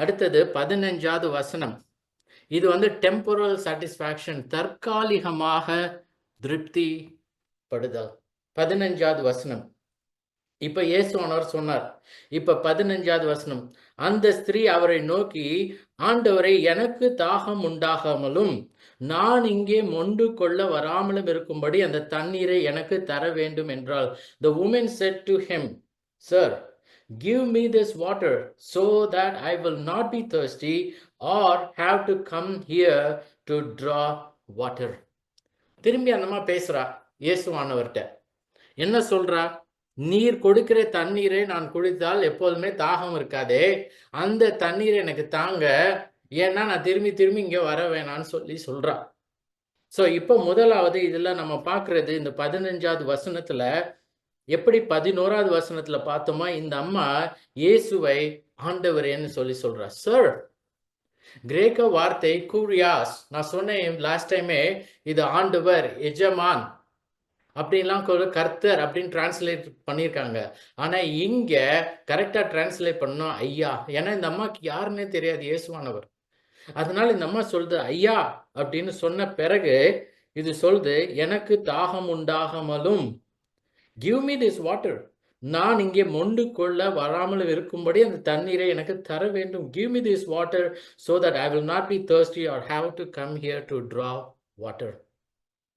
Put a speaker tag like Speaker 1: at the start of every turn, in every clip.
Speaker 1: அடுத்தது பதினஞ்சாவது வசனம். இது வந்து டெம்பரல் சாட்டிஸ்ஃபேக்ஷன் தற்காலிகமாக திருப்தி படுதல் பதினஞ்சாவது வசனம். இப்ப இயேசுவானவர் சொன்னார். இப்ப பதினஞ்சாவது வசனம். அந்த ஸ்திரீ அவரை நோக்கி ஆண்டவரை எனக்கு தாகம் உண்டாகாமலும் நான் இங்கே மொண்டு கொள்ள வராமலும் இருக்கும்படி அந்த தண்ணீரை எனக்கு தர வேண்டும் என்றால் the woman said to him sir give me this water so that I will not be thirsty or have to come here to draw water திரும்பி அந்தம்மா பேசுறா இயேசுவானவர்கிட்ட. என்ன சொல்றா? நீர் கொடுக்கிற தண்ணீரை நான் குடித்தால் எப்போதுமே தாகம் இருக்காதே. அந்த தண்ணீரை எனக்கு தாங்க. ஏன்னா நான் திரும்பி திரும்பி இங்கே வர வேணாம்னு சொல்லி சொல்றா. ஸோ இப்போ முதலாவது இதில் நம்ம பார்க்கறது இந்த பதினஞ்சாவது வசனத்துல எப்படி பதினோராவது வசனத்துல பார்த்தோமா? இந்த அம்மா இயேசுவை ஆண்டவரேன்னு சொல்லி சொல்றா. சார் கிரேக்க வார்த்தை கூரியாஸ் நான் சொன்னேன் லாஸ்ட் டைமே இது ஆண்டவர் எஜமான் அப்படின்லாம் கூட கர்த்தர் அப்படின்னு டிரான்ஸ்லேட் பண்ணியிருக்காங்க. ஆனால் இங்கே கரெக்டாக டிரான்ஸ்லேட் பண்ணோம் ஐயா ஏன்னா இந்த அம்மாவுக்கு யாருன்னே தெரியாது இயேசுவானவர். அதனால இந்த அம்மா சொல்லுது ஐயா அப்படின்னு சொன்ன பிறகு இது சொல்லுது எனக்கு தாகம் உண்டாகாமலும் கிவ் மீ திஸ் வாட்டர் நான் இங்கே மொண்டு கொள்ள வராமல் இருக்கும்படி அந்த தண்ணீரை எனக்கு தர வேண்டும். Give me this water so that I will not be thirsty or have to come here to draw water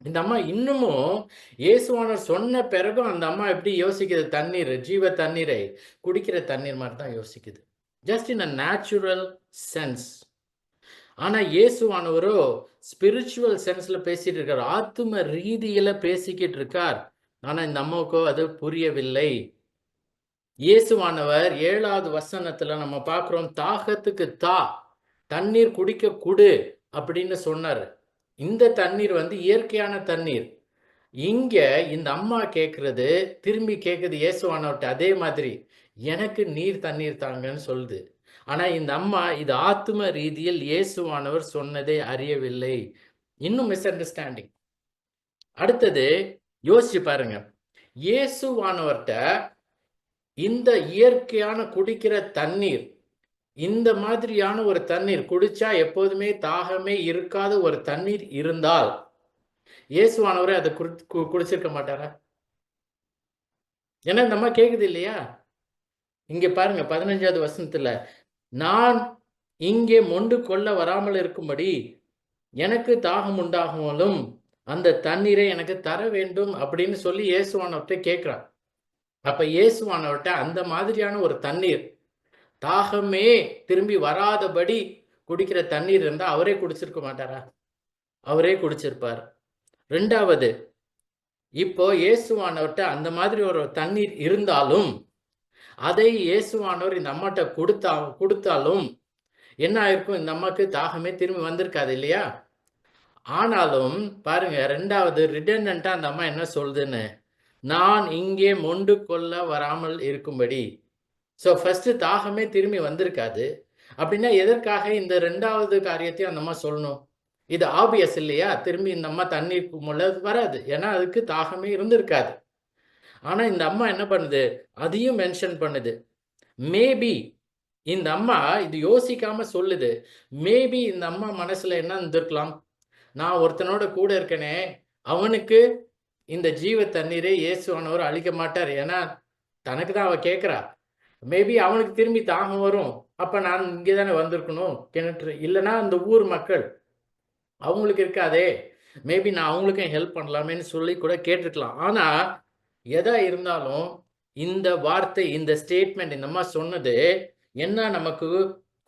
Speaker 1: இந்த அம்மா இன்னமும் இயேசுவானர் சொன்ன பிறகும் அந்த அம்மா எப்படி யோசிக்குது? தண்ணீர் ஜீவ தண்ணீரை குடிக்கிற தண்ணீர் மாதிரி தான் யோசிக்குது. Just in a natural sense ஆனால் இயேசுவானவரோ ஸ்பிரிச்சுவல் சென்ஸில் பேசிகிட்டு இருக்கார். ஆத்தும ரீதியில் பேசிக்கிட்டு இருக்கார். ஆனால் இந்த அம்மாவுக்கோ அது புரியவில்லை. இயேசுவானவர் ஏழாவது வசனத்துல நம்ம பார்க்குறோம் தாகத்துக்கு தா தண்ணீர் குடிக்க குடு அப்படின்னு சொன்னார். இந்த தண்ணீர் வந்து இயற்கையான தண்ணீர். இங்க இந்த அம்மா கேட்கறது திரும்பி கேட்குது இயேசுவானவர்கிட்ட அதே மாதிரி எனக்கு நீர் தண்ணீர் தாங்கன்னு சொல்லுது. ஆனா இந்த அம்மா இது ஆத்தும ரீதியில் இயேசுவானவர் சொன்னதை அறியவில்லை. இன்னும் மிஸ் அண்டர்ஸ்டாண்டிங் அடுத்தது யோசிச்சு பாருங்க. இயேசுவானவர்கிட்ட இந்த இயற்கையான குடிக்கிற தண்ணீர் இந்த மாதிரியான ஒரு தண்ணீர் குடிச்சா எப்போதுமே தாகமே இருக்காத ஒரு தண்ணீர் இருந்தால் இயேசுவானவரே அதை குடி கு- குடிச்சிருக்க மாட்டாரா? ஏன்னா இந்த அம்மா கேக்குது இல்லையா? இங்க பாருங்க பதினஞ்சாவது வசனத்துல நான் இங்கே மொண்டு கொள்ள வராமல் இருக்கும்படி எனக்கு தாகம் உண்டாகுமலும் அந்த தண்ணீரை எனக்கு தர வேண்டும் அப்படின்னு சொல்லி இயேசுவானவர்கிட்ட கேட்குறான் அப்ப இயேசுவானவர்கிட்ட அந்த மாதிரியான ஒரு தண்ணீர் தாகமே திரும்பி வராதபடி குடிக்கிற தண்ணீர் இருந்தா அவரே குடிச்சிருக்க மாட்டாரா? அவரே குடிச்சிருப்பார். ரெண்டாவது இப்போ இயேசுவானவர்கிட்ட அந்த மாதிரி ஒரு தண்ணீர் இருந்தாலும் அதை இயேசுவானவர் இந்த அம்மாட்ட கொடுத்தா கொடுத்தாலும் என்ன ஆயிருக்கும்? இந்த அம்மாக்கு தாகமே திரும்பி வந்திருக்காது இல்லையா? ஆனாலும் பாருங்க ரெண்டாவது ரிடண்டா அந்த அம்மா என்ன சொல்லுதுன்னு நான் இங்கே மொண்டு கொள்ள வராமல் இருக்கும்படி. ஸோ ஃபர்ஸ்ட் தாகமே திரும்பி வந்திருக்காது. அப்படின்னா எதற்காக இந்த ரெண்டாவது காரியத்தையும் அந்த அம்மா சொல்லணும்? இது ஆபியஸ் இல்லையா? திரும்பி இந்த அம்மா தண்ணீர் முள்ள வராது. ஏன்னா அதுக்கு தாகமே இருந்திருக்காது. ஆனால் இந்த அம்மா என்ன பண்ணுது? அதையும் மென்ஷன் பண்ணுது. மேபி இந்த அம்மா இது யோசிக்காம சொல்லுது. மேபி இந்த அம்மா மனசுல என்ன இருந்திருக்கலாம்? நான் ஒருத்தனோட கூட இருக்கனே அவனுக்கு இந்த ஜீவ தண்ணீரை இயேசுவானவர் அழிக்க மாட்டார். ஏன்னா தனக்கு தான் அவ கேட்குறா. மேபி அவனுக்கு திரும்பி தாகம் வரும். அப்ப நான் இங்கே தானே வந்திருக்கணும்? கிணற்று இல்லைன்னா அந்த ஊர் மக்கள் அவங்களுக்கு இருக்காதே. மேபி நான் அவங்களுக்கும் ஹெல்ப் பண்ணலாமேன்னு சொல்லி கூட கேட்டிருக்கலாம். ஆனா எதா இருந்தாலும் இந்த வார்த்தை இந்த ஸ்டேட்மெண்ட் இந்த அம்மா சொன்னது என்ன நமக்கு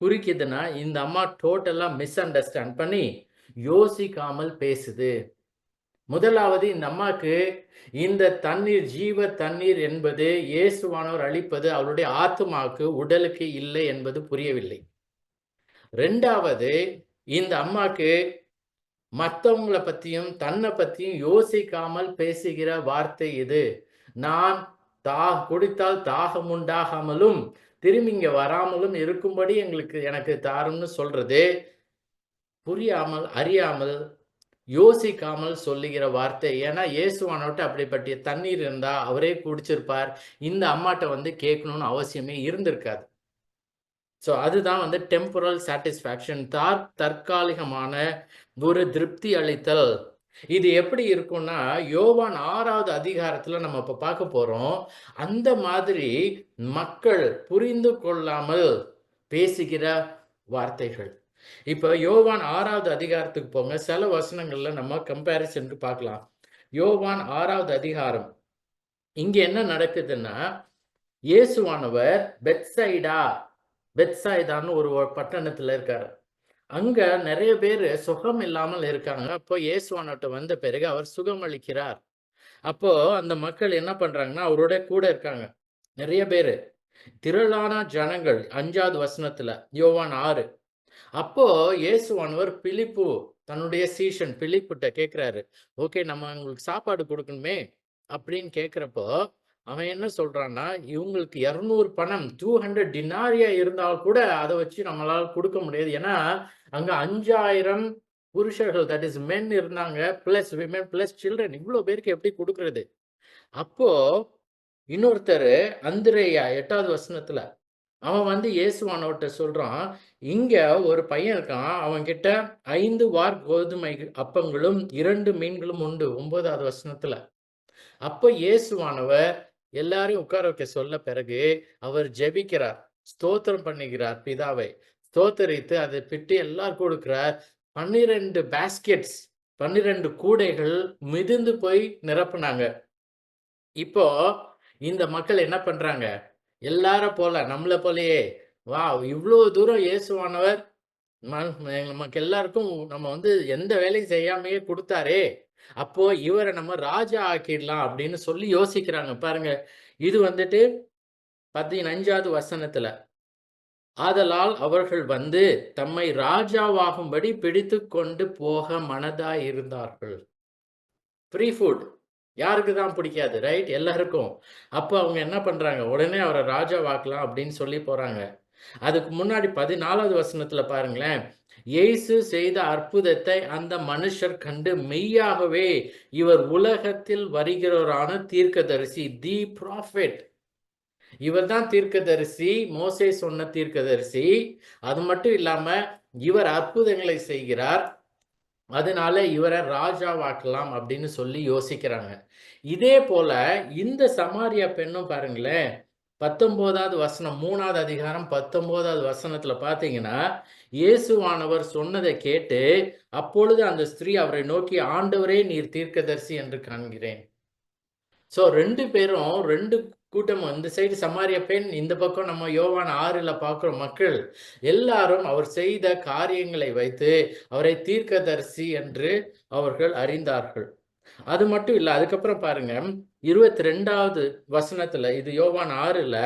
Speaker 1: குறிக்குதுன்னா இந்த அம்மா டோட்டலாக மிஸ் அண்டர்ஸ்டாண்ட் பண்ணி யோசிக்காமல் பேசுது. முதலாவது இந்த அம்மாக்கு இந்த தண்ணீர் ஜீவ தண்ணீர் என்பது இயேசுவானவர் அளிப்பது அவருடைய ஆத்மாவுக்கு உடலுக்கு இல்லை என்பது புரியவில்லை. ரெண்டாவது இந்த அம்மாக்கு மற்றவங்களை பத்தியும் தன்னை பத்தியும் யோசிக்காமல் பேசுகிற வார்த்தை இது. நான் தா குடித்தால் தாகம் உண்டாகாமலும் திரும்பி இங்க வராமலும் இருக்கும்படி எங்களுக்கு எனக்கு தாரும்னு சொல்றது. புரியாமல் அறியாமல் யோசிக்காமல் சொல்லுகிற வார்த்தை. ஏன்னா இயேசுவானவட்ட அப்படிப்பட்ட தண்ணீர் இருந்தா அவரே குடிச்சிருப்பார். இந்த அம்மாட்ட வந்து கேட்கணும்னு அவசியமே இருந்திருக்காது. ஸோ அதுதான் வந்து டெம்பரல் சாட்டிஸ்ஃபேக்ஷன் தார் தற்காலிகமான ஒரு திருப்தி அளித்தல். இது எப்படி இருக்கும்னா யோவான் ஆறாவது அதிகாரத்துல நம்ம இப்ப பார்க்க போறோம். அந்த மாதிரி மக்கள் புரிந்து கொள்ளாமல் பேசுகிற வார்த்தைகள். இப்போ யோவான் ஆறாவது அதிகாரத்துக்கு போங்க. சில வசனங்கள்ல நம்ம கம்பேரிசனுக்கு பார்க்கலாம். யோவான் ஆறாவது அதிகாரம். இங்க என்ன நடக்குதுன்னா இயேசுவானவர் பெட்சைடா பெட்சைடான்னு ஒரு பட்டணத்துல இருக்காரு. அங்க நிறைய பேர் சுகம் இல்லாமல் இருக்காங்க. அப்போ இயேசுவானட்ட வந்த பிறகு அவர் சுகம் அளிக்கிறார். அப்போ அந்த மக்கள் என்ன பண்றாங்கன்னா அவரோட கூட இருக்காங்க. நிறைய பேர். திரளான ஜனங்கள் அஞ்சாவது வசனத்துல யோவான் ஆறு. அப்போ இயேசுவானவர் பிலிப்பு தன்னுடைய சீஷன் பிலிப்புட்ட கேட்குறாரு ஓகே நம்ம உங்களுக்கு சாப்பாடு கொடுக்கணுமே? அப்படின்னு கேட்குறப்போ அவன் என்ன சொல்றான்னா இவங்களுக்கு இரநூறு பணம் டூ ஹண்ட்ரட் டினாரியா இருந்தால் கூட அதை வச்சு நம்மளால கொடுக்க முடியாது. ஏன்னா அங்க அஞ்சாயிரம் புருஷர்கள் தட் இஸ் மென் இருந்தாங்க பிளஸ் விமென் பிளஸ் சில்ட்ரன் இவ்வளோ பேருக்கு எப்படி கொடுக்கறது? அப்போ இன்னொருத்தர் அந்திரேயா எட்டாவது வசனத்துல அவன் வந்து இயேசுவானவர்கிட்ட சொல்றான் இங்க ஒரு பையன் இருக்கான் அவன் கிட்ட ஐந்து வார் கோதுமை அப்பங்களும் இரண்டு மீன்களும் உண்டு. ஒன்பதாவது வசனத்துல. அப்போ இயேசுவானவர் எல்லாரையும் உட்கார வைக்க சொல்ல பிறகு அவர் ஜெபிக்கிறார் ஸ்தோத்திரம் பண்ணுகிறார் பிதாவை. ஸ்தோத்தரித்து அதை பிட்டு எல்லாரும் கொடுக்கிறார். பன்னிரெண்டு பேஸ்கெட்ஸ் பன்னிரெண்டு கூடைகள் மிதிந்து போய் நிரப்புனாங்க. இப்போ இந்த மக்கள் என்ன பண்றாங்க? எல்லாரும் போல நம்மளை போலயே. வா இவ்வளோ தூரம் இயேசுவானவர். நமக்கு எல்லாருக்கும் நம்ம வந்து எந்த வேலையும் செய்யாமையே கொடுத்தாரே. அப்போ இவரை நம்ம ராஜா ஆக்கிடலாம் அப்படின்னு சொல்லி யோசிக்கிறாங்க. பாருங்க இது வந்துட்டு பதினஞ்சாவது வசனத்துல. ஆதலால் அவர்கள் வந்து தம்மை ராஜாவாகும்படி பிடித்து கொண்டு போக மனதாய் இருந்தார்கள் ஃப்ரீ ஃபுட் யாருக்கு தான் பிடிக்காது ரைட் எல்லாருக்கும். அப்போ அவங்க என்ன பண்ணுறாங்க உடனே அவரை ராஜா வாக்கலாம் அப்படின்னு சொல்லி போகிறாங்க அதுக்கு முன்னாடி பதினாலாவது வசனத்தில் பாருங்களேன். இயேசு செய்த அற்புதத்தை அந்த மனுஷர் கண்டு மெய்யாகவே இவர் உலகத்தில் வருகிறவரான தீர்க்கதரிசி தி ப்ராஃபிட் இவர் தான் தீர்க்கதரிசி மோசே சொன்ன தீர்க்கதரிசி. அது மட்டும் இல்லாம இவர் அற்புதங்களை செய்கிறார். அதனால இவரை ராஜாவாக்கலாம் அப்படின்னு சொல்லி யோசிக்கிறாங்க. இதே போல இந்த சமாரியா பெண்ணும் பாருங்களேன் பத்தொன்பதாவது வசனம் மூணாவது அதிகாரம் பத்தொன்பதாவது வசனத்துல பாத்தீங்கன்னா இயேசுவானவர் சொன்னதை கேட்டு அப்பொழுது அந்த ஸ்திரீ அவரை நோக்கி ஆண்டவரே நீர் தீர்க்கதரிசி என்று காண்கிறேன். ஸோ ரெண்டு பேரும் ரெண்டு கூட்டம் இந்த சைடு சமாரிய பெண் இந்த பக்கம் நம்ம யோவான் ஆறுல பார்க்குற மக்கள் எல்லாரும் அவர் செய்த காரியங்களை வைத்து அவரை தீர்க்கதரிசி என்று அவர்கள் அறிந்தார்கள். அது மட்டும் இல்லை அதுக்கப்புறம் பாருங்க இருபத்தி ரெண்டாவது வசனத்துல இது யோவான் ஆறுல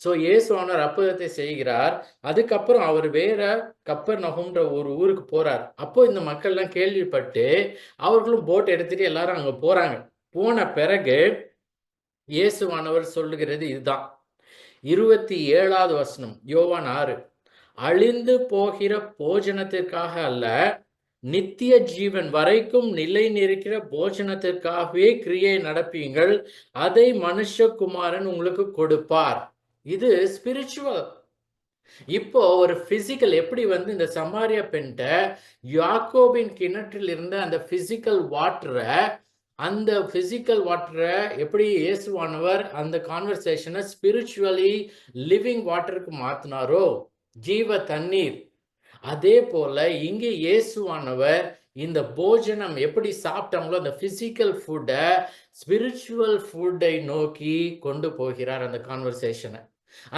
Speaker 1: ஸோ இயேசுவானர் அற்புதத்தை செய்கிறார். அதுக்கப்புறம் அவர் வேற கப்பர் நகுன்ற ஒரு ஊருக்கு போறார். அப்போ இந்த மக்கள்லாம் கேள்விப்பட்டு அவர்களும் போட் எடுத்துட்டு எல்லாரும் அங்கே போறாங்க. போன பிறகு இயேசுவானவர் சொல்லுகிறது இதுதான். இருபத்தி ஏழாவது வசனம் யோவான் ஆறு. அழிந்து போகிற போஜனத்திற்காக அல்ல நித்திய ஜீவன் வரைக்கும் நிலை நிற்கிற போஜனத்திற்காகவே கிரியை நடப்பீங்கள் அதை மனுஷகுமாரன் உங்களுக்கு கொடுப்பார். இது ஸ்பிரிச்சுவல் இப்போ ஒரு பிசிக்கல் எப்படி வந்து இந்த சமாரியா பெண்ட யாக்கோபின் கிணற்றில் இருந்த அந்த பிசிக்கல் வாட்டரை அந்த பிசிக்கல் வாட்டரை எப்படி இயேசுவானவர் அந்த கான்வர்சேஷனை ஸ்பிரிச்சுவலி லிவிங் வாட்டருக்கு மாத்தினாரோ? ஜீவ தண்ணீர். அதே போல இங்கே இயேசுவானவர் இந்த போஜனம் எப்படி சாப்பிட்டாங்களோ அந்த பிசிக்கல் ஃபுட்டை ஸ்பிரிச்சுவல் ஃபுட்டை நோக்கி கொண்டு போகிறார் அந்த கான்வர்சேஷனை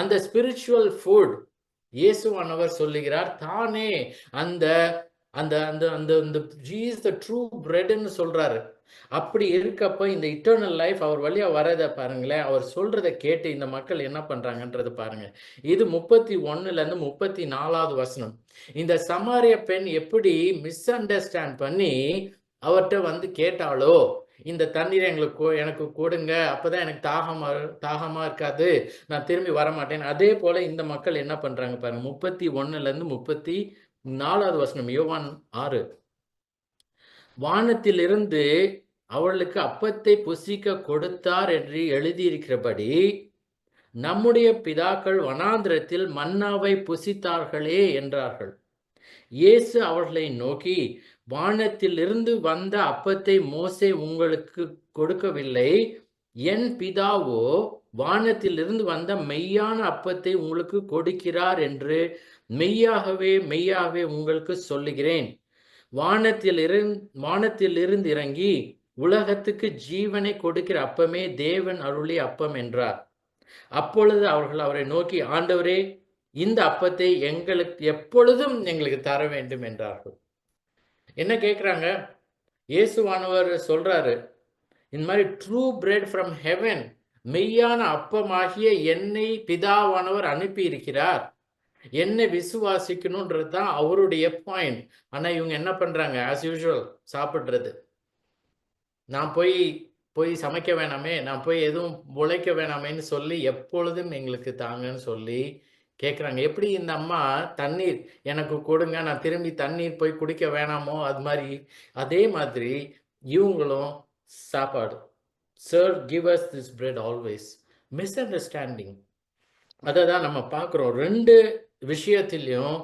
Speaker 1: அந்த ஸ்பிரிச்சுவல் ஃபுட் இயேசுவானவர் சொல்லுகிறார் தானே அந்த அந்த அந்த அந்த அந்த ஜீஸ் த ட்ரூ பிரெட்னு சொல்றாரு. அப்படி இருக்கப்ப இந்த இட்டர்னல் லைஃப் அவர் வழியா வரதை பாருங்களேன் அவர் சொல்றதை கேட்டு இந்த மக்கள் என்ன பண்றாங்கன்றது பாருங்க. இது முப்பத்தி ஒன்னுல இருந்து முப்பத்தி நாலாவது வசனம். இந்த சமாரிய பெண் எப்படி மிஸ் அண்டர்ஸ்டாண்ட் பண்ணி அவர்கிட்ட வந்து கேட்டாலோ இந்த தண்ணீரை எங்களுக்கு எனக்கு கொடுங்க அப்பதான் எனக்கு தாகமா தாகமா இருக்காது நான் திரும்பி வரமாட்டேன். அதே போல இந்த மக்கள் என்ன பண்றாங்க பாருங்க முப்பத்தி ஒன்னுல இருந்து முப்பத்தி நாலாவது வசனம் யோவான் ஆறு. வானத்திலிருந்து அவளுக்கு அப்பத்தை புசிக்க கொடுத்தார் என்று எழுதியிருக்கிறபடி நம்முடைய பிதாக்கள் வனாந்திரத்தில் மன்னாவை புசித்தார்களே என்றார்கள். இயேசு அவர்களை நோக்கி வானத்திலிருந்து வந்த அப்பத்தை மோசே உங்களுக்கு கொடுக்கவில்லை. என் பிதாவோ வானத்திலிருந்து வந்த மெய்யான அப்பத்தை உங்களுக்கு கொடுக்கிறார் என்று மெய்யாகவே மெய்யாகவே உங்களுக்கு சொல்லுகிறேன். வானத்தில் இருந்து வானத்தில் இருந்து இறங்கி உலகத்துக்கு ஜீவனை கொடுக்கிற அப்பமே தேவன் அருளி அப்பம் என்றார். அப்பொழுது அவர்கள் அவரை நோக்கி ஆண்டவரே இந்த அப்பத்தை எங்களுக்கு எப்பொழுதும் எங்களுக்கு தர வேண்டும் என்றார்கள். என்ன கேட்குறாங்க இயேசுவானவர் சொல்றாரு இந்த மாதிரி ட்ரூ பிரெட் ஃப்ரம் ஹெவன் மெய்யான அப்பமாகிய என்னை பிதாவானவர் அனுப்பி இருக்கிறார் என்னை விசுவாசிக்கணுன்றது தான் அவருடைய பாயிண்ட் ஆனால் இவங்க என்ன பண்ணுறாங்க ஆஸ் யூஷுவல் சாப்பிட்றது. நான் போய் போய் சமைக்க வேணாமே நான் போய் எதுவும் உழைக்க வேணாமேன்னு சொல்லி எப்பொழுதும் எங்களுக்கு தாங்கன்னு சொல்லி கேட்குறாங்க எப்படி இந்த அம்மா தண்ணீர் எனக்கு கொடுங்க நான் திரும்பி தண்ணீர் போய் குடிக்க வேணாமோ அது மாதிரி. அதே மாதிரி இவங்களும் சாப்பாடு. Sir give us this bread always misunderstanding அதை தான் நம்ம பார்க்குறோம். ரெண்டு விஷயத்திலையும்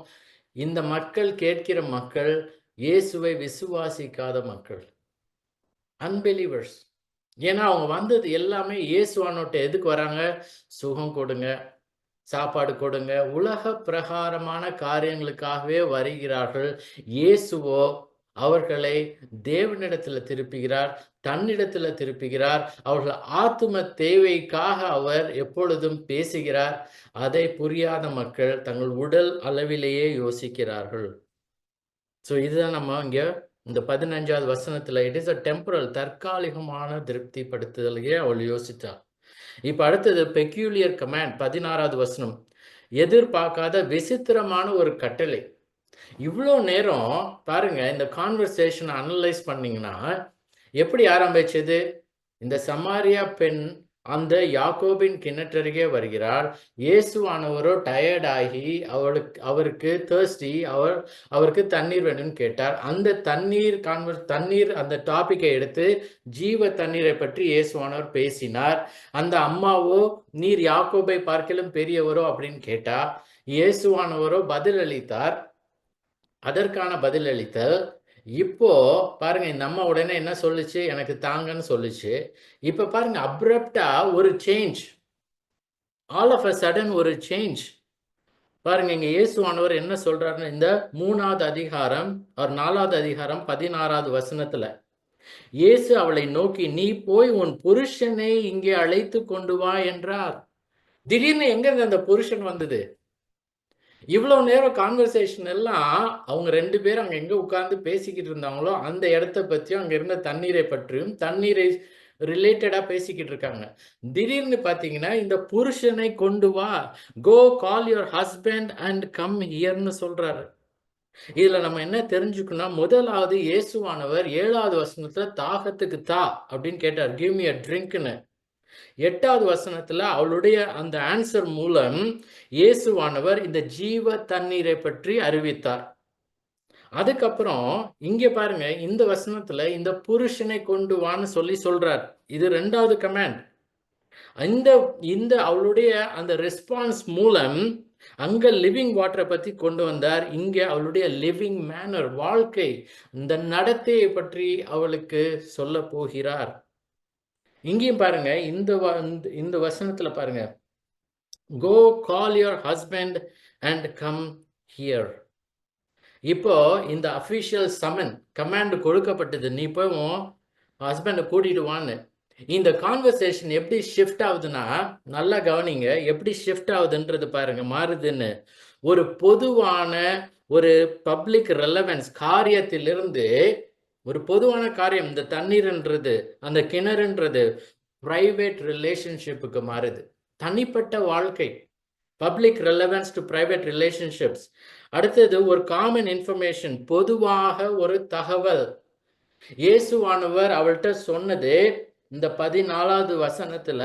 Speaker 1: இந்த மக்கள் கேட்கிற மக்கள் இயேசுவை விசுவாசிக்காத மக்கள். அன்பிலீவர்ஸ் ஏன்னா அவங்க வந்தது எல்லாமே இயேசுவானோட்ட எதுக்கு வராங்க? சுகம் கொடுங்க சாப்பாடு கொடுங்க. உலக பிரகாரமான காரியங்களுக்காகவே வருகிறார்கள். இயேசுவோ அவர்களை தேவனிடத்துல திருப்புகிறார் தன்னிடத்துல திருப்புகிறார். அவர்கள் ஆத்தும தேவைக்காக அவர் எப்பொழுதும் பேசுகிறார். அதை புரியாத மக்கள் தங்கள் உடல் அளவிலேயே யோசிக்கிறார்கள். ஸோ இதுதான் நம்ம இங்க இந்த பதினஞ்சாவது வசனத்துல இட் இஸ் அ டெம்பரல் தற்காலிகமான திருப்திப்படுத்துதலையே அவள் யோசித்தாள் இப்ப அடுத்தது பெக்யூலியர் கமாண்ட் பதினாறாவது வசனம். எதிர்பார்க்காத விசித்திரமான ஒரு கட்டளை. இவ்வளோ நேரம் பாருங்க இந்த கான்வர்சேஷனை அனலைஸ் பண்ணிங்கன்னா எப்படி ஆரம்பிச்சது? இந்த சமாரியா பெண் அந்த யாக்கோபின் கிணற்றருகே வருகிறார் இயேசுவானவரோ டயர்ட் ஆகி அவளுக்கு அவருக்கு தேர்ஸ்டி அவர் அவருக்கு தண்ணீர் வேணும்னு கேட்டார். அந்த தண்ணீர் கான்வர் தண்ணீர் அந்த டாப்பிக்கை எடுத்து ஜீவ தண்ணீரை பற்றி இயேசுவானவர் பேசினார். அந்த அம்மாவோ நீர் யாக்கோபை பார்க்கலும் பெரியவரோ? அப்படின்னு கேட்டா இயேசுவானவரோ பதிலளித்தார். அதற்கான பதிலளித்தல் இப்போ பாருங்க இந்த அம்மா உடனே என்ன சொல்லுச்சு? எனக்கு தாங்கன்னு சொல்லுச்சு. இப்ப பாருங்க அப்ரப்டா ஒரு change all of a sudden ஒரு சேஞ்ச் பாருங்க இங்க இயேசுவானவர் என்ன சொல்றாருன்னு இந்த மூணாவது அதிகாரம் அவர் நாலாவது அதிகாரம் பதினாறாவது வசனத்துல இயேசு அவளை நோக்கி நீ போய் உன் புருஷனை இங்கே அழைத்து கொண்டு வா என்றார். திடீர்னு எங்க இருந்து அந்த புருஷன் வந்தது? இவ்வளவு நேரம் கான்வர்சேஷன் எல்லாம் அவங்க ரெண்டு பேரும் அங்க எங்க உட்கார்ந்து பேசிக்கிட்டு இருந்தாங்களோ அந்த இடத்த பத்தியும் அங்க இருந்த தண்ணீரை பற்றியும் தண்ணீரை ரிலேட்டடா பேசிக்கிட்டு இருக்காங்க. திடீர்னு பாத்தீங்கன்னா இந்த புருஷனை கொண்டு வா go call your husband and come ஹியர்னு சொல்றாரு. இதுல நம்ம என்ன தெரிஞ்சுக்கணும் முதலாவது இயேசுவானவர் ஏழாவது வசனத்துல தாகத்துக்கு தா அப்படின்னு கேட்டார். கிவ் மி அ ட்ரிங்க்னு எட்டாவது வசனத்துல அவளுடைய அந்த ஆன்சர் மூலம் இயேசுவானவர் இந்த ஜீவ தண்ணீரை பற்றி அறிவித்தார். அதுக்கப்புறம் இங்க பாருங்க இந்த வசனத்துல இந்த புருஷனை கொண்டு வான்னு சொல்லி சொல்றார். இது ரெண்டாவது கமாண்ட் இந்த இந்த அவளுடைய அந்த ரெஸ்பான்ஸ் மூலம் அங்க லிவிங் வாட்டரை பத்தி கொண்டு வந்தார். இங்க அவளுடைய லிவிங் மேனர் வாழ்க்கை இந்த நடத்தையை பற்றி அவளுக்கு சொல்ல போகிறார். இங்கேயும் பாருங்க இந்த இந்த வசனத்துல பாருங்க. Go call your husband and come here இப்போ இந்த அஃபிஷியல் சமன் கமாண்ட் கொடுக்கப்பட்டது. நீ போய் ஹஸ்பண்டை கூட்டிட்டு வான்னு. இந்த கான்வர்சேஷன் எப்படி ஷிஃப்ட் ஆகுதுன்னா நல்லா கவனிங்க எப்படி ஷிஃப்ட் ஆகுதுன்றது பாருங்க மாறுதுன்னு. ஒரு பொதுவான ஒரு பப்ளிக் ரெலவென்ஸ் காரியத்திலிருந்து ஒரு பொதுவான காரியம் இந்த தண்ணீர்ன்றது அந்த கிணறுன்றது பிரைவேட் ரிலேஷன்ஷிப்புக்கு மாறுது. தனிப்பட்ட வாழ்க்கை public relevance to private relationships அடுத்தது ஒரு காமன் இன்ஃபர்மேஷன் பொதுவாக ஒரு தகவல். இயேசுவானவர் அவள்கிட்ட சொன்னது இந்த பதினாலாவது வசனத்துல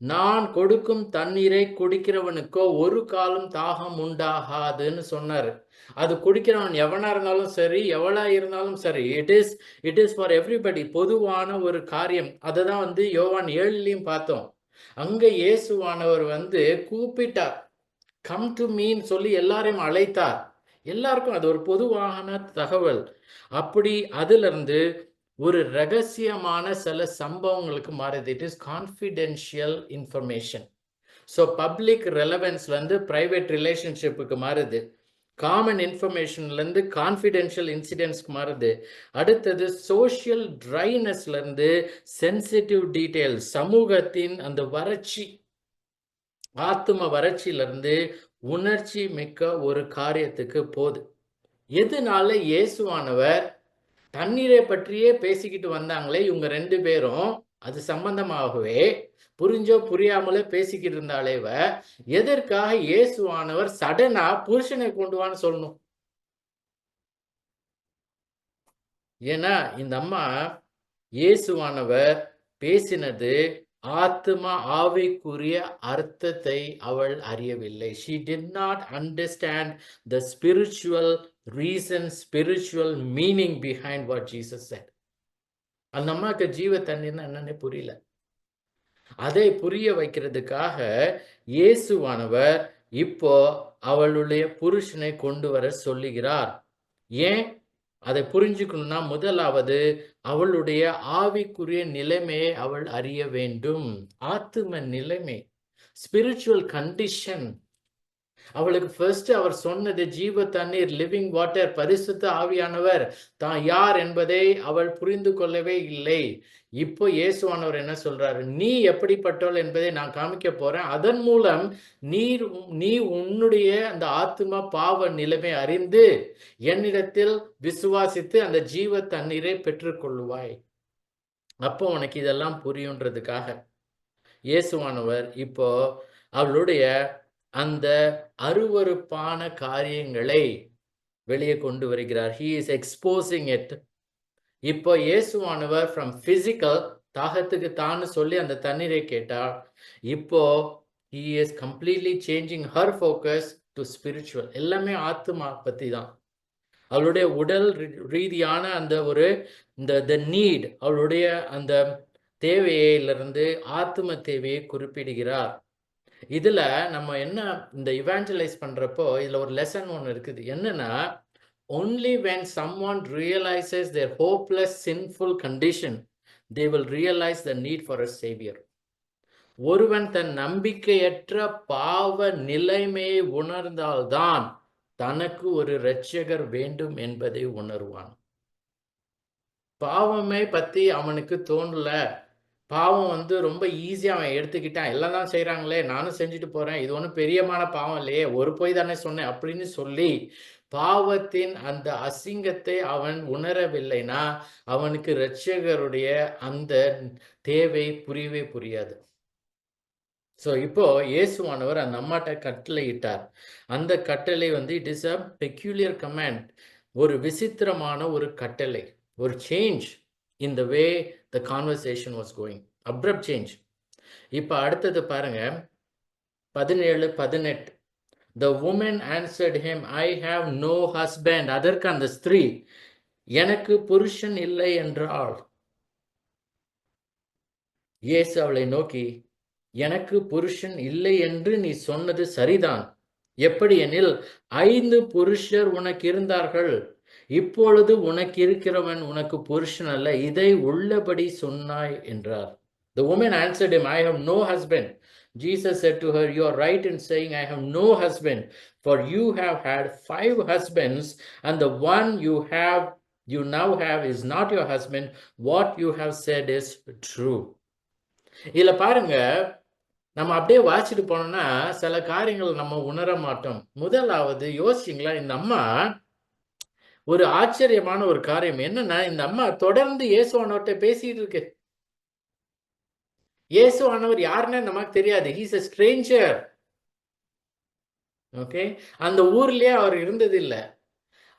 Speaker 1: நான் கொடுக்கும் தண்ணீரை குடிக்கிறவனுக்கோ ஒரு காலம் தாகம் உண்டாகாதுன்னு சொன்னார். அது குடிக்கிறவன் எவனா இருந்தாலும் சரி எவ்வளா இருந்தாலும் சரி it is it is for everybody பொதுவான ஒரு காரியம். அதை தான் வந்து யோவான் ஏழுலையும் பார்த்தோம். அங்க இயேசுவானவர் வந்து கூப்பிட்டார். கம் டு மீன் சொல்லி எல்லாரையும் அழைத்தார். எல்லாருக்கும் அது ஒரு பொதுவான தகவல். அப்படி அதிலிருந்து ஒரு ரகசியமான சில சம்பவங்களுக்கு மாறுது it is confidential information so public ரெலவென்ஸ்லேருந்து private ரிலேஷன்ஷிப்புக்கு மாறுது. காமன் இன்ஃபர்மேஷன்லேருந்து கான்ஃபிடென்ஷியல் இன்சிடென்ட்ஸ்க்கு மாறுது. அடுத்தது சோஷியல் ட்ரைனஸ்லேருந்து சென்சிட்டிவ் டீட்டெயில் சமூகத்தின் அந்த வறட்சி ஆத்தும வறட்சியிலிருந்து உணர்ச்சி மிக்க ஒரு காரியத்துக்கு போகுது. எதனால இயேசுவானவர் தண்ணீரை பற்றியே பேசிக்கிட்டு வந்தாங்களே இவங்க ரெண்டு பேரும்? அது சம்பந்தமாகவே புரிஞ்சோ புரியாமலே பேசிக்கிட்டு இருந்தாலே இவ எதற்காக இயேசுவானவர் சடனா புருஷனை கொண்டு வான்னு சொல்லணும். ஏன்னா இந்த அம்மா இயேசுவானவர் பேசினது ஆத்மா ஆவிக்குரிய அர்த்தத்தை அவள் அறியவில்லை. She did not understand the spiritual reason spiritual meaning behind what Jesus said அந்த அம்மாவுக்கு ஜீவ தண்ணீர்னா என்னன்னே புரியல. அதை புரிய வைக்கிறதுக்காக இயேசுவானவர் இப்போ அவளுடைய புருஷனை கொண்டு வர சொல்லுகிறார். ஏன்? அதை புரிஞ்சுக்கணும்னா முதலாவது அவளுடைய ஆவிக்குரிய நிலைமையை அவள் அறிய வேண்டும். ஆத்தும நிலைமை. ஸ்பிரிச்சுவல் கண்டிஷன் அவளுக்கு ஃபர்ஸ்ட் அவர் சொன்னது ஜீவ தண்ணீர் லிவிங் வாட்டர் பரிசுத்த ஆவியானவர் தான் யார் என்பதை அவள் புரிந்து கொள்ளவே இல்லை. இப்போ இயேசுவானவர் என்ன சொல்றாரு? நீ எப்படிப்பட்டவள் என்பதை நான் காமிக்க போறேன். அதன் மூலம் நீர் நீ உன்னுடைய அந்த ஆத்ம பாவ நிலைமை அறிந்து என்னிடத்தில் விசுவாசித்து அந்த ஜீவ தண்ணீரை பெற்றுக்கொள்வாய் அப்போ உனக்கு இதெல்லாம் புரியுன்றதுக்காக இயேசுவானவர் இப்போ அவளுடைய அந்த அருவருப்பான காரியங்களை வெளியே கொண்டு வருகிறார். ஹீ இஸ் எக்ஸ்போசிங் இட் இப்போ இயேசுவானவர் ஃப்ரம் பிசிக்கல் தாகத்துக்கு தான்னு சொல்லி அந்த தண்ணீரை கேட்டார். இப்போ he is completely changing her focus to spiritual எல்லாமே ஆத்மா பற்றி தான். அவளுடைய உடல் ரீதியான அந்த ஒரு இந்த த நீட் அவளுடைய அந்த தேவையிலிருந்து ஆத்ம தேவையை குறிப்பிடுகிறார். இதில் நம்ம என்ன இந்த இவாஞ்சலைஸ் பண்ணுறப்போ இதில் ஒரு லெசன் ஒன்று இருக்குது. என்னென்னா only when some one realises their hopeless sinful condition they will realise the need for a saviour ஒருவன் தன் நம்பிக்கையற்ற பாவ நிலைமையை உணர்ந்தால்தான் தனக்கு ஒரு இரட்சகர் வேண்டும் என்பதை உணர்வான். பாவமே பற்றி அவனுக்கு தோணல. பாவம் வந்து ரொம்ப ஈஸியாக அவன் எடுத்துக்கிட்டான். எல்லாம் தான் செய்கிறாங்களே நானும் செஞ்சுட்டு போகிறேன் இது ஒன்றும் பெரியமான பாவம் இல்லையே. ஒரு போய் தானே சொன்னேன் அப்படின்னு சொல்லி பாவத்தின் அந்த அசிங்கத்தை அவன் உணரவில்லைனா அவனுக்கு இரட்சகருடைய அந்த தேவை புரியவே புரியாது. ஸோ இப்போ இயேசுவானவர் அந்த அம்மாட்ட கட்டளை இட்டார். அந்த கட்டளை வந்து it is a peculiar command ஒரு விசித்திரமான ஒரு கட்டளை ஒரு சேஞ்ச் இந்த way the conversation was going abrupt change இப்போ அடுத்தது பாருங்க. பதினேழு பதினெட்டு. The woman answered him I have no husband அதற்கு அந்த ஸ்திரீ எனக்கு புருஷன் இல்லை என்றாள். இயேசு அவளை நோக்கி எனக்கு புருஷன் இல்லை என்று நீ சொன்னது சரிதான். எப்படி எனில் ஐந்து புருஷர் உனக்கு இருந்தார்கள். இப்பொழுது உனக்கு இருக்கிறவன் உனக்கு புருஷன் அல்ல இதை உள்ளபடி சொன்னாய் என்றார் the woman answered him I have no husband Jesus said to her you are right in saying I have no husband for you have had five husbands and the one you have you now have is not your husband what you have said is true இதில் பாருங்க நம்ம அப்படியே வாசிட்டு போனோம்னா சில காரியங்கள் நம்ம உணர மாட்டோம் முதலாவது யோசிச்சிங்களா இந்த அம்மா ஒரு ஆச்சரியமான ஒரு காரியம். என்னன்னா இந்த அம்மா தொடர்ந்து இயேசுவானவர்கிட்ட பேசிட்டு இருக்கு. இயேசுவானவர் யாருன்னு நமக்கு தெரியாது. ஹீஸ் அ ஸ்ட்ரேஞ்சர் ஓகே அந்த ஊர்லயே அவர் இருந்தது இல்லை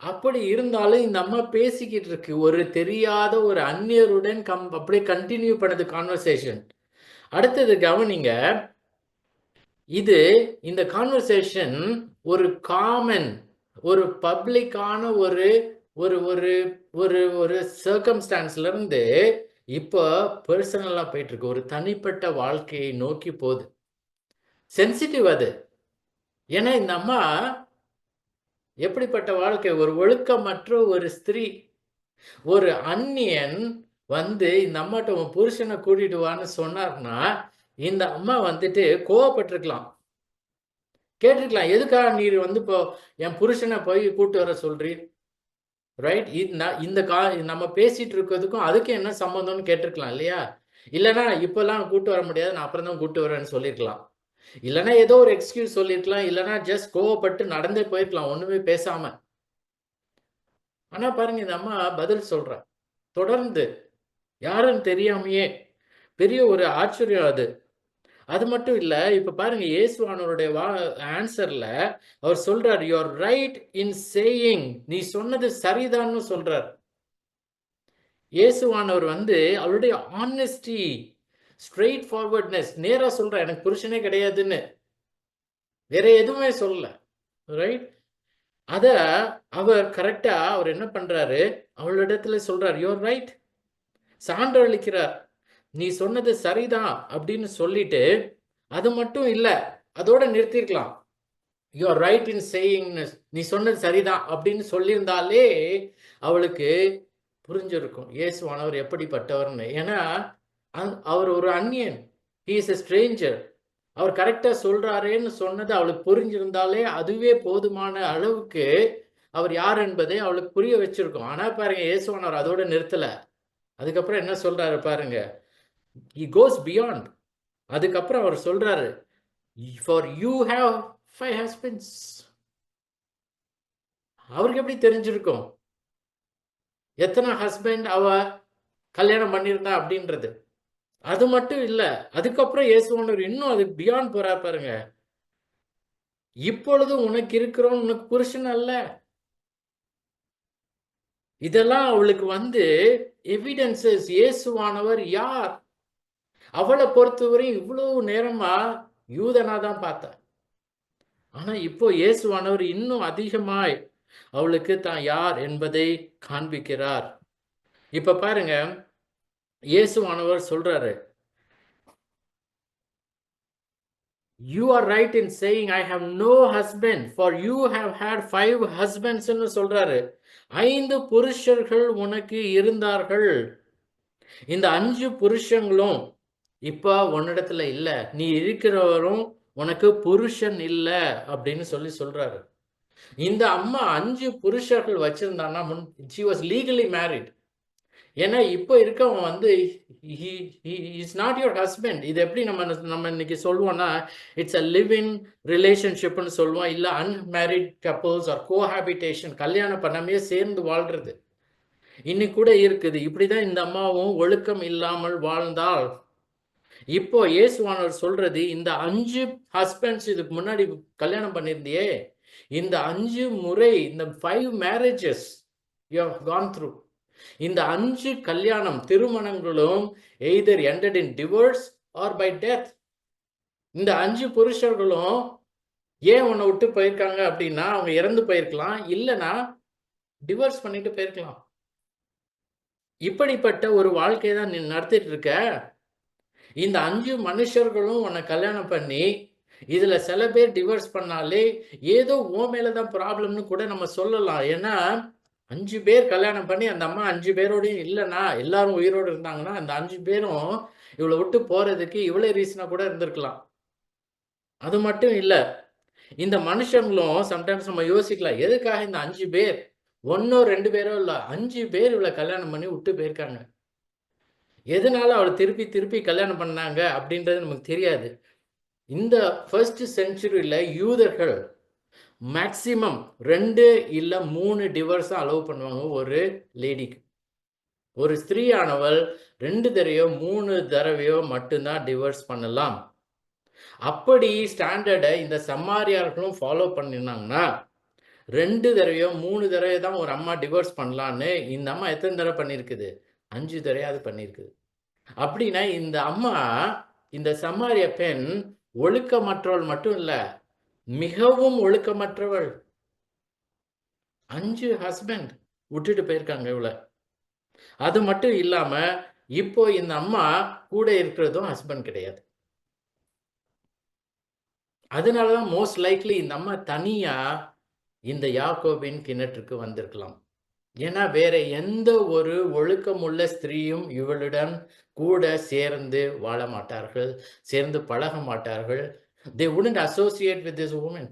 Speaker 1: அப்படி இருந்தாலும் இந்த அம்மா பேசிக்கிட்டு இருக்கு. ஒரு தெரியாத ஒரு அந்நியருடன் கம் அப்படியே கண்டினியூ பண்ணது கான்வர்சேஷன் அடுத்தது கவனிங்க. இது இந்த கான்வர்சேஷன் ஒரு காமன் ஒரு பப்ளிக்கான ஒரு ஒரு ஒரு ஒரு ஒரு சர்க்கம்ஸ்டான்ஸ்ல இருந்து இப்போ பர்சனலா போயிட்டு இருக்கு ஒரு தனிப்பட்ட வாழ்க்கையை நோக்கி போகுது. சென்சிட்டிவ் அது. ஏன்னா இந்த அம்மா எப்படிப்பட்ட வாழ்க்கை? ஒரு ஒழுக்கமற்ற ஒரு ஸ்திரீ. ஒரு அந்நியன் வந்து இந்த அம்மாட்ட உன் புருஷனை கூட்டிட்டு வான்னு சொன்னார்னா இந்த அம்மா வந்துட்டு கோவப்பட்டிருக்கலாம். கேட்டிருக்கலாம். எதுக்காக நீர் வந்து இப்போ என் புருஷனை போய் கூட்டு வர சொல்றீர்? ரைட் இந்த கா நம்ம பேசிட்டு இருக்கிறதுக்கும் அதுக்கும் என்ன சம்மந்தம்னு கேட்டிருக்கலாம் இல்லையா? இல்லைன்னா இப்பெல்லாம் கூட்டு வர முடியாது. நான் அப்புறம் தான் கூட்டு வரேன்னு சொல்லியிருக்கலாம் இல்லைன்னா ஏதோ ஒரு எக்ஸ்கியூஸ் சொல்லியிருக்கலாம் இல்லைன்னா ஜஸ்ட் கோவப்பட்டு நடந்தே போயிருக்கலாம். ஒண்ணுமே பேசாம. ஆனா பாருங்க இந்த அம்மா பதில் சொல்ற. தொடர்ந்து. யாருன்னு தெரியாமையே. பெரிய ஒரு ஆச்சரியம் அது. அது மட்டும் இல்ல இப்ப பாருங்க இயேசுவானவருடைய வா ஆன்சர்ல அவர் சொல்றார் யுவர் ரைட் இன் சேயிங் நீ சொன்னது சரிதான்னு சொல்றார். இயேசுவானவர் வந்து அவருடைய ஆனஸ்டி ஸ்ட்ரெயிட் ஃபார்வர்ட்னஸ் நேராக சொல்கிறார் எனக்கு புருஷனே கிடையாதுன்னு. வேற எதுவுமே சொல்லல. ரைட் அத அவர் கரெக்டா அவர் என்ன பண்றாரு? அவளிடத்துல சொல்றார் யூஆர் ரைட் சான்று அளிக்கிறார். நீ சொன்னது சரிதான் அப்படின்னு சொல்லிட்டு அது மட்டும் இல்லை அதோட நிறுத்திருக்கலாம். You are right in saying நீ சொன்னது சரிதான் அப்படின்னு சொல்லியிருந்தாலே அவளுக்கு புரிஞ்சிருக்கும். இயேசுவானவர் எப்படிப்பட்டவர்னு. ஏன்னா அவர் ஒரு அந்நியன். ஹீ இஸ் எ ஸ்ட்ரேஞ்சர் அவர் கரெக்டாக சொல்றாரேன்னு சொன்னது அவளுக்கு புரிஞ்சிருந்தாலே அதுவே போதுமான அளவுக்கு அவர் யார் என்பதை அவளுக்கு புரிய வச்சிருக்கும். ஆனால் பாருங்க இயேசுவானவர் அதோட நிறுத்தலை. அதுக்கப்புறம் என்ன சொல்றாரு பாருங்க. இ கோஸ் பியாண்ட் அதுக்கப்புறம் அவர் சொல்றாரு for you have five husbands அவருக்கு எப்படி தெரிஞ்சிருக்கும்? எத்தனை ஹஸ்பண்ட் அவ கல்யாணம் பண்ணியிருந்தா அப்படின்றது. அது மட்டும் இல்லை அதுக்கப்புறம் இயேசுவனர் இன்னும் அது பியாண்ட் போறா பாருங்க. இப்பொழுது உனக்கு இருக்கிறோம் உனக்கு புருஷன் அல்ல. இதெல்லாம் அவளுக்கு வந்து எவிடன்சஸ் இயேசுவானவர் யார்? அவளை பொறுத்தவரையும் இவ்வளவு நேரமா யூதனா தான் பார்த்தா. ஆனா இப்போ இயேசுவானவர் இன்னும் அதிகமாய் அவளுக்கு தான் யார் என்பதை காண்பிக்கிறார். இப்ப பாருங்க இயேசுவானவர் சொல்றாரு you are right in saying I have no husband for you have had five ஹஸ்பண்ட்ஸ்னு சொல்றாரு. ஐந்து புருஷர்கள் உனக்கு இருந்தார்கள். இந்த அஞ்சு புருஷங்களும் இப்போ உன்னிடத்துல இல்லை. நீ இருக்கிறவரும் உனக்கு புருஷன் இல்லை அப்படின்னு சொல்லி சொல்றாரு. இந்த அம்மா அஞ்சு புருஷர்கள் வச்சிருந்தான்னா முன் ஷி வாஸ் லீகலி மேரிட் ஏன்னா இப்போ இருக்கவன் வந்து இஸ் நாட் யுவர் ஹஸ்பண்ட் இது எப்படி நம்ம நம்ம இன்னைக்கு சொல்லுவோம்னா இட்ஸ் அ லிவ் இன் ரிலேஷன்ஷிப்னு சொல்லுவோம் இல்லை அன்மேரிட் கப்புள்ஸ் ஆர் கோஹாபிட்டேஷன் கல்யாணம் பண்ணாமே சேர்ந்து வாழ்றது. இன்னைக்கு கூட இருக்குது. இப்படிதான் இந்த அம்மாவும் ஒழுக்கம் இல்லாமல் வாழ்ந்தால் இப்போ இயேசுவானவர் சொல்றது இந்த அஞ்சு ஹஸ்பண்ட்ஸ் இதுக்கு முன்னாடி கல்யாணம் பண்ணியிருந்தியே இந்த அஞ்சு முறை இந்த five marriages you have gone through இந்த அஞ்சு கல்யாணம் திருமணங்களும் either ended in divorce or by death இந்த அஞ்சு புருஷர்களும் ஏன் உன்னை விட்டு போயிருக்காங்க அப்படின்னா அவங்க இறந்து போயிருக்கலாம் இல்லைன்னா டிவோர்ஸ் பண்ணிட்டு போயிருக்கலாம். இப்படிப்பட்ட ஒரு வாழ்க்கையை தான் நீ நடத்திட்டு இருக்க. இந்த அஞ்சு மனுஷர்களும் உன்னை கல்யாணம் பண்ணி இதுல சில பேர் டிவோர்ஸ் பண்ணாலே ஏதோ ஓ மேலதான் ப்ராப்ளம்னு கூட நம்ம சொல்லலாம். ஏன்னா அஞ்சு பேர் கல்யாணம் பண்ணி அந்த அம்மா அஞ்சு பேரோடையும் இல்லைன்னா எல்லாரும் உயிரோடு இருந்தாங்கன்னா அந்த அஞ்சு பேரும் இவளை விட்டு போறதுக்கு இவ்வளோ ரீசனா கூட இருந்திருக்கலாம். அது மட்டும் இல்லை இந்த மனுஷங்களும் சம்டைம்ஸ் நம்ம யோசிக்கலாம் எதுக்காக இந்த அஞ்சு பேர்? ஒன்னோ ரெண்டு பேரோ இல்லை அஞ்சு பேர் இவளை கல்யாணம் பண்ணி விட்டு போயிருக்காங்க. எதனால அவளை திருப்பி திருப்பி கல்யாணம் பண்ணாங்க அப்படின்றது நமக்கு தெரியாது. இந்த ஃபர்ஸ்ட் செஞ்சுரியில் யூதர்கள் மேக்சிமம் ரெண்டு இல்லை மூணு டிவர்ஸாக அலோவ் பண்ணுவாங்க ஒரு லேடிக்கு ஒரு ஸ்திரீயானவள் ரெண்டு தடவையோ மூணு தடவையோ மட்டும்தான் டிவர்ஸ் பண்ணலாம். அப்படி ஸ்டாண்டர்டை இந்த சம்மாரியார்களும் ஃபாலோ பண்ணிருந்தாங்கன்னா ரெண்டு தடவையோ மூணு தடவையோ தான் ஒரு அம்மா டிவோர்ஸ் பண்ணலான்னு இந்த அம்மா எத்தனை தடவை பண்ணியிருக்குது? அஞ்சு தடையாவது பண்ணியிருக்குது அப்படின்னா இந்த அம்மா இந்த சம்மாரிய பெண் ஒழுக்கமற்றவள் மட்டும் இல்ல மிகவும் ஒழுக்கமற்றவள். அஞ்சு ஹஸ்பண்ட் விட்டுட்டு போயிருக்காங்க இவ்வளோ அது மட்டும் இல்லாம இப்போ இந்த அம்மா கூட இருக்கிறதும் ஹஸ்பண்ட் கிடையாது. அதனாலதான் மோஸ்ட் லைக்லி இந்த அம்மா தனியா இந்த யாக்கோபின் கிணற்றுக்கு வந்திருக்கலாம். ஏன்னா வேற எந்த ஒரு ஒழுக்கமுள்ள ஸ்திரீயும் இவளுடன் கூட சேர்ந்து வாழ மாட்டார்கள் சேர்ந்து பழக மாட்டார்கள். They wouldn't associate with this woman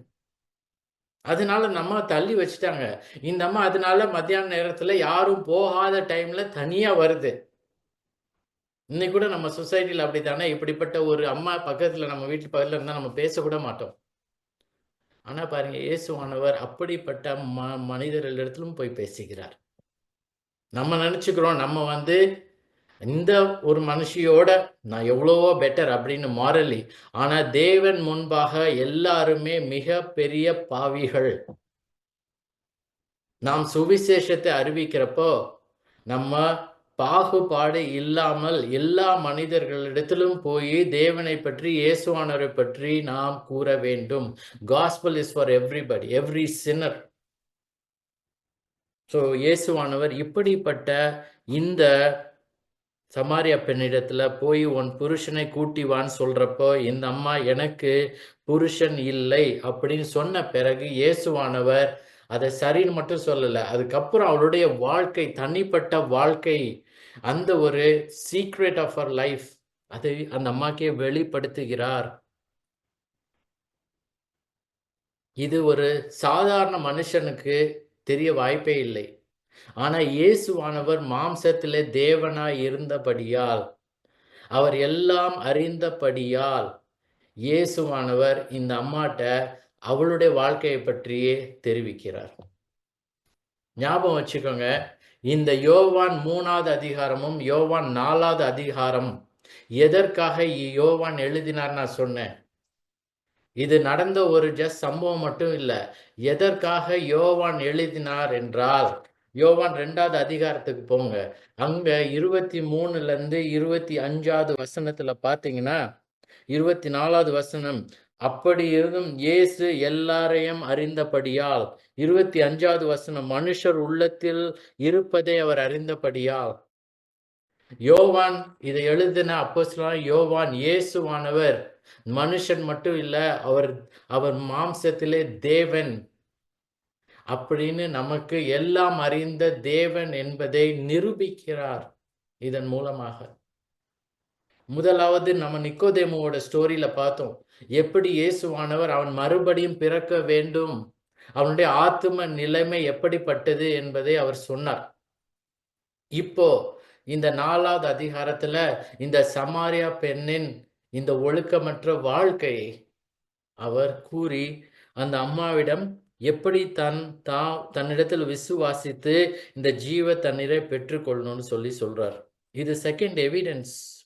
Speaker 1: அதனால நம்ம தள்ளி வச்சுட்டாங்க. இந்த அம்மா அதனால மத்தியான நேரத்துல யாரும் போகாத டைம்ல தனியா வருது. இன்னைக்கு கூட நம்ம சொசைட்டில அப்படித்தானே? இப்படிப்பட்ட ஒரு அம்மா பக்கத்துல நம்ம வீட்டு பக்கத்துல இருந்தா நம்ம பேசக்கூட மாட்டோம். ஆனால் பாருங்கள் இயேசுவானவர் அப்படிப்பட்ட ம மனிதர்களிடத்திலும் போய் பேசுகிறார். நம்ம நினச்சிக்கிறோம் நம்ம வந்து இந்த ஒரு மனுஷியோட நான் எவ்வளவோ பெட்டர் அப்படின்னு மாறலி ஆனால் தேவன் முன்பாக எல்லாருமே மிக பெரிய பாவிகள். நாம் சுவிசேஷத்தை அறிவிக்கிறப்போ நம்ம பாகுபாடு இல்லாமல் எல்லா மனிதர்களிடத்திலும் போய் தேவனை பற்றி இயேசுவானவரை பற்றி நாம் கூற வேண்டும். Gospel is for everybody every sinner so இயேசுவானவர் இப்படிப்பட்ட இந்த சமாரியா பெண்ணிடத்துல போய் உன் புருஷனை கூட்டிவான்னு சொல்றப்போ இந்த அம்மா எனக்கு புருஷன் இல்லை அப்படின்னு சொன்ன பிறகு இயேசுவானவர் அதை சரின்னு மட்டும் சொல்லலை. அதுக்கப்புறம் அவளுடைய வாழ்க்கை தனிப்பட்ட வாழ்க்கை அந்த ஒரு சீக்ரெட் ஆஃப் அவர் லைஃப் அதை அந்த அம்மாக்கே வெளிப்படுத்துகிறார். இது ஒரு சாதாரண மனுஷனுக்கு தெரிய வாய்ப்பே இல்லை. ஆனா இயேசுவானவர் மாம்சத்திலே தேவனாய் இருந்தபடியால் அவர் எல்லாம் அறிந்தபடியால் இயேசுவானவர் இந்த அம்மாட்ட அவளுடைய வாழ்க்கையை பற்றியே தெரிவிக்கிறார். ஞாபகம் வச்சுக்கோங்க இந்த யோவான் மூணாவது அதிகாரமும் யோவான் நாலாவது அதிகாரம். எதற்காக யோவான் எழுதினார் நான் சொன்னேன். இது நடந்த ஒரு ஜஸ்ட் சம்பவம் மட்டும் இல்லை எதற்காக யோவான் எழுதினார் என்றால் யோவான் ரெண்டாவது அதிகாரத்துக்கு போங்க. அங்க இருபத்தி மூணுல இருந்து இருபத்தி அஞ்சாவது வசனத்துல பாத்தீங்கன்னா இருபத்தி நாலாவது வசனம் அப்படி இருந்தும் இயேசு எல்லாரையும் அறிந்தபடியால் இருபத்தி அஞ்சாவது வசனம் மனுஷர் உள்ளத்தில் இருப்பதை அவர் அறிந்தபடியால். யோவான் இதை எழுதின அப்போ யோவான் இயேசுவானவர் மனுஷன் மட்டும் இல்ல அவர் அவர் மாம்சத்திலே தேவன். அப்படின்னு நமக்கு எல்லாம் அறிந்த தேவன் என்பதை நிரூபிக்கிறார் இதன் மூலமாக. முதலாவது நம்ம நிக்கோதேமுவோட ஸ்டோரியில பார்த்தோம் எப்படி இயேசுவானவர் அவன் மறுபடியும் பிறக்க வேண்டும்? அவனுடைய ஆத்தும நிலைமை எப்படிப்பட்டது என்பதை அவர் சொன்னார். இப்போ இந்த நாலாவது அதிகாரத்துல இந்த சமாரியா பெண்ணின் இந்த ஒழுக்கமற்ற வாழ்க்கையை அவர் கூறி அந்த அம்மாவிடம் எப்படி தன் தா தன்னிடத்தில் விசுவாசித்து இந்த ஜீவ தண்ணீரை பெற்றுக்கொள்ளணும்னு சொல்லி சொல்றார். இது செகண்ட் எவிடன்ஸ்